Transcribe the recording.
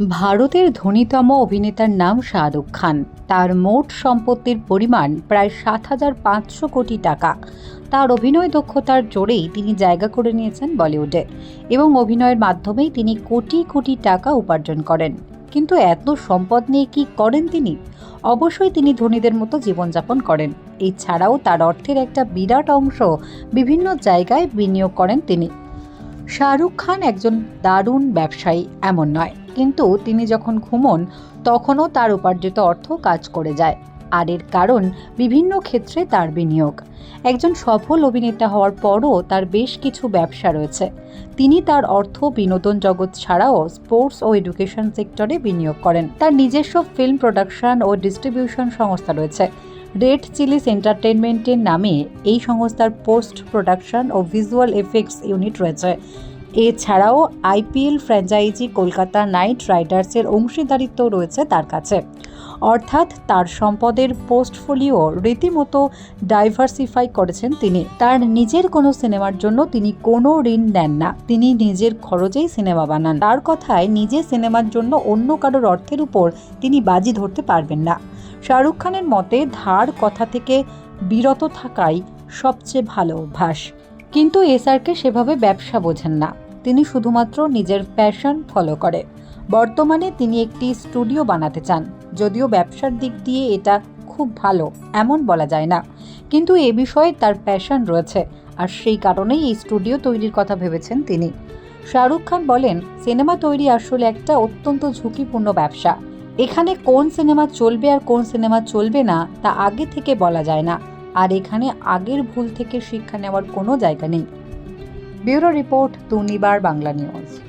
ভারতের ধনীতম অভিনেতার নাম শাহরুখ খান। তার মোট সম্পত্তির পরিমাণ প্রায় সাত হাজার পাঁচশো কোটি টাকা। তার অভিনয় দক্ষতার জোরেই তিনি জায়গা করে নিয়েছেন বলিউডে এবং অভিনয়ের মাধ্যমেই তিনি কোটি কোটি টাকা উপার্জন করেন। কিন্তু এত সম্পদ নিয়ে কি করেন তিনি? অবশ্যই তিনি ধনীদের মতো জীবনযাপন করেন। এছাড়াও তার অর্থের একটা বিরাট অংশ বিভিন্ন জায়গায় বিনিয়োগ করেন তিনি। শাহরুখ খান একজন দারুণ ব্যবসায়ী, এমন নয়। কিন্তু তিনি যখন ঘুমন, তখনও তার উপার্জিত অর্থ কাজ করে যায়, আর এর কারণ বিভিন্ন ক্ষেত্রে তার বিনিয়োগ। একজন সফল অভিনেতা হওয়ার পরও তার বেশ কিছু ব্যবসা রয়েছে। তিনি তার অর্থ বিনোদন জগৎ ছাড়াও স্পোর্টস ও এডুকেশন সেক্টরে বিনিয়োগ করেন। তার নিজস্ব ফিল্ম প্রোডাকশন ও ডিস্ট্রিবিউশন সংস্থা রয়েছে। রেড চিলিস এন্টারটেনমেন্টের নামে এই সংস্থার পোস্ট প্রোডাকশন ও ভিজুয়াল এফেক্টস ইউনিট রয়েছে। এছাড়াও আইপিএল ফ্র্যাঞ্চাইজি কলকাতা নাইট রাইডার্সের অংশীদারিত্ব রয়েছে তার কাছে। অর্থাৎ তার সম্পদের পোর্টফোলিও রীতিমতো ডাইভার্সিফাই করেছেন তিনি। তার নিজের কোনো সিনেমার জন্য তিনি কোনো ঋণ নেন না। তিনি নিজের খরচেই সিনেমা বানান। তার কথায় নিজের সিনেমার জন্য অন্য কারোর অর্থের উপর তিনি বাজি ধরতে পারবেন না। শাহরুখ খানের মতে, ধার কথা থেকে বিরত থাকাই সবচেয়ে ভালো অভ্যাস। কিন্তু এসআরকে সেভাবে ব্যবসা বোঝেন না। তিনি শুধুমাত্র নিজের প্যাশন ফলো করে। বর্তমানে তিনি একটি স্টুডিও বানাতে চান। যদিও ব্যবসার দিক দিয়ে এটা খুব ভালো, এমন বলা যায় না। কিন্তু এ বিষয়ে তার প্যাশন রয়েছে, আর সেই কারণেই এই স্টুডিও তৈরির কথা ভেবেছেন তিনি। শাহরুখ খান বলেন, সিনেমা তৈরি আসলে একটা অত্যন্ত ঝুঁকিপূর্ণ ব্যবসা। এখানে কোন সিনেমা চলবে আর কোন সিনেমা চলবে না, তা আগে থেকে বলা যায় না। আর এখানে আগের ভুল থেকে শিক্ষা নেওয়ার কোনো জায়গা নেই। Bureau report, Durnibar, Bangla news.